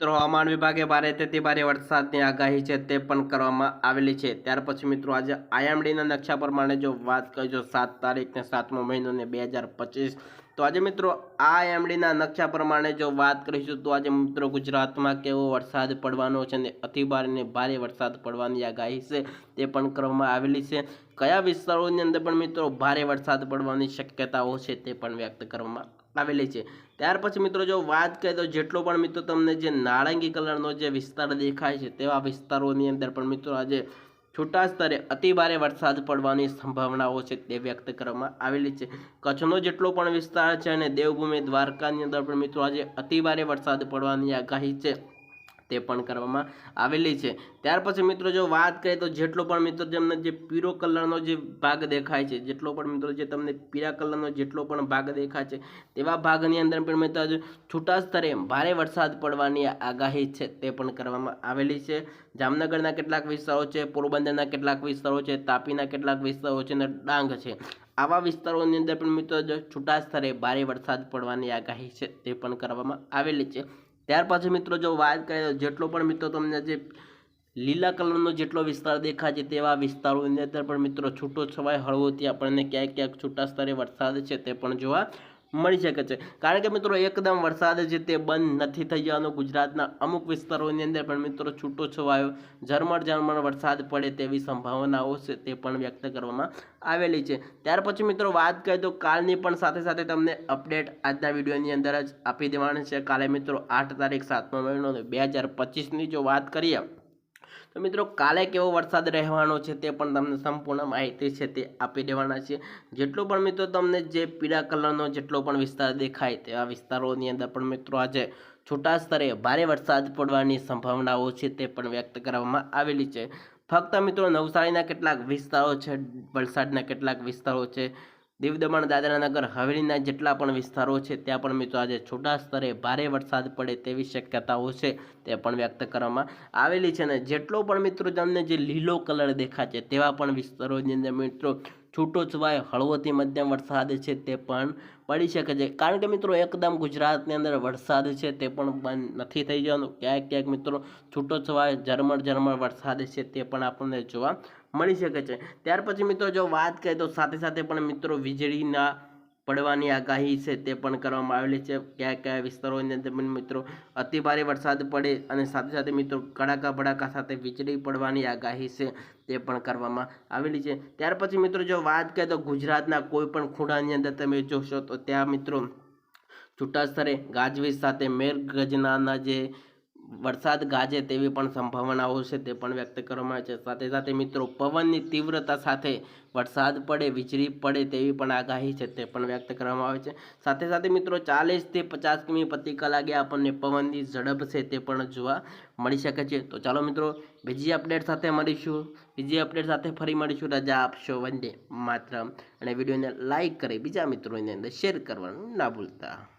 મિત્રો, હવામાન વિભાગે ભારેથી ભારે વરસાદની આગાહી છે તે પણ કરવામાં આવેલી છે. ત્યાર પછી મિત્રો, આજે આયામડીના નકશા પ્રમાણે જો વાત કરીજો સાત તારીખ ને સાતમો મહિનો ને બે હજાર પચીસ તો આજે મિત્રો આ એમડીના નકશા પ્રમાણે જો વાત કરીશું, તો આજે મિત્રો ગુજરાતમાં કેવો વરસાદ પડવાનો છે અને અતિભારે ને ભારે વરસાદ પડવાની આગાહી છે તે પણ કરવામાં આવેલી છે. કયા વિસ્તારોની અંદર પણ મિત્રો ભારે વરસાદ પડવાની શક્યતાઓ છે તે પણ વ્યક્ત કરવામાં આવેલી છે. ત્યાર પછી મિત્રો જો વાત કરીએ, તો જેટલો પણ મિત્રો તમને જે નારંગી કલરનો જે વિસ્તાર દેખાય છે, તેવા વિસ્તારોની અંદર પણ મિત્રો આજે છૂટા સ્તરે અતિભારે વરસાદ પડવાની સંભાવનાઓ છે તે વ્યક્ત કરવામાં આવેલી છે. કચ્છનો જેટલો પણ વિસ્તાર છે અને દેવભૂમિ દ્વારકાની અંદર પણ મિત્રો આજે અતિભારે વરસાદ પડવાની આગાહી છે. તે પણ કરવામાં આવેલી છે. ત્યાર પછી મિત્રો જો વાત કરીએ તો જેટલો પણ મિત્રો તમને જે પીરો કલરનો જે ભાગ દેખાય છે, જેટલો પણ મિત્રો જે તમને પીળા કલરનો જેટલો પણ ભાગ દેખાય છે, તેવા ભાગની અંદર પણ મિત્રો છૂટા સ્તરે ભારે વરસાદ પડવાની આગાહી છે તે પણ કરવામાં આવેલી છે. જામનગરના કેટલાક વિસ્તારો છે, પોરબંદરના કેટલાક વિસ્તારો છે, તાપીના કેટલાક વિસ્તારો છે અને ડાંગ છે. આવા વિસ્તારોની અંદર પણ મિત્રો છૂટા સ્તરે ભારે વરસાદ પડવાની આગાહી છે તે પણ કરવામાં આવેલી છે. ત્યાર પછી મિત્રો જો વાત કરીએ, જેટલો પણ મિત્રો તમને જે લીલા કલરનો જેટલો વિસ્તાર દેખાય છે તેવા વિસ્તારોની અંદર પણ મિત્રો છૂટો છવાય હળવોથી આપણને ક્યાંક ક્યાંક છૂટા સ્તરે વરસાદ છે તે પણ જોવા મળી શકે છે. કારણ કે મિત્રો એકદમ વરસાદ છે તે બંધ નથી થઈ જવાનો ગુજરાતના અમુક વિસ્તારોની અંદર પણ મિત્રો છૂટો છવાયો. ઝરમર ઝરમર વરસાદ પડે તેવી સંભાવનાઓ છે તે પણ વ્યક્ત કરવામાં આવેલી છે. ત્યાર પછી મિત્રો વાત કરીએ તો કાલની પણ સાથે સાથે તમને અપડેટ આજના વિડીયોની અંદર જ આપી દેવાની છે. કાલે મિત્રો આઠ તારીખ સાતમો મહિનો, બે હજાર પચીસની જો વાત કરીએ તો મિત્રો, કાલે કેવો વરસાદ રહેવાનો છે તે પણ તમને સંપૂર્ણ માહિતી છે તે આપી દેવાના છે. જેટલો પણ મિત્રો તમને જે પીળા કલરનો જેટલો પણ વિસ્તાર દેખાય તેવા વિસ્તારોની અંદર પણ મિત્રો આજે છૂટા સ્તરે ભારે વરસાદ પડવાની સંભાવનાઓ છે તે પણ વ્યક્ત કરવામાં આવેલી છે. ફક્ત મિત્રો નવસારીના કેટલાક વિસ્તારો છે, વલસાડના કેટલાક વિસ્તારો છે દીવ દમણ દાદરા નગર હવેલીના જેટલા પણ વિસ્તારો છે, ત્યાં પણ મિત્રો આજે છોટા સ્તરે ભારે વરસાદ પડે તેવી શક્યતાઓ છે, તે પણ વ્યક્ત કરવામાં આવેલી છે અને જેટલો પણ મિત્રો તમને જે લીલો કલર દેખાય છે, તેવા પણ વિસ્તારોની અંદર મિત્રો છૂટો છવાય હળવોથી મધ્યમ વરસાદ છે, તે પણ પડી શકે છે. કારણ કે મિત્રો એકદમ ગુજરાતની અંદર વરસાદ છે, તે પણ નથી થઈ જવાનું. ક્યાંક ક્યાંક મિત્રો છૂટો છવાય ઝરમર ઝરમર વરસાદ છે, તે પણ આપણને જોવા મળી શકે છે. ત્યાર પછી મિત્રો જો વાત કરીએ તો સાથે સાથે પણ મિત્રો વીજળીના પડવાની આગાહી છે તે પણ કરવામાં આવેલી છે. કયા કયા વિસ્તારોની અંદર મિત્રો અતિભારે વરસાદ પડે અને સાથે સાથે મિત્રો કડાકા ભડાકા સાથે વીજળી પડવાની આગાહી છે તે પણ કરવામાં આવેલી છે. ત્યાર પછી મિત્રો જો વાત કરીએ તો ગુજરાતના કોઈ પણ ખૂણાની અંદર તમે જોશો તો ત્યાં મિત્રો છૂટા સ્તરે ગાજવીજ સાથે મેઘગર્જનાના જે વરસાદ ગાજે તેવી પણ સંભાવનાઓ છે તે પણ વ્યક્ત કરવામાં આવે છે. સાથે સાથે મિત્રો, પવનની તીવ્રતા સાથે વરસાદ પડે, વીજળી પડે તેવી પણ આગાહી છે તે પણ વ્યક્ત કરવામાં આવે છે. સાથે સાથે મિત્રો ચાલીસથી પચાસ કિમી પ્રતિ કલાકે આપણને પવનની ઝડપ છે તે પણ જોવા મળી શકે છે. તો ચાલો મિત્રો, બીજી અપડેટ સાથે મળીશું. બીજી અપડેટ સાથે ફરી મળીશું. રજા આપશો. વંદે માત્ર અને વિડીયોને લાઇક કરી બીજા મિત્રોની અંદર શેર કરવાનું ના ભૂલતા.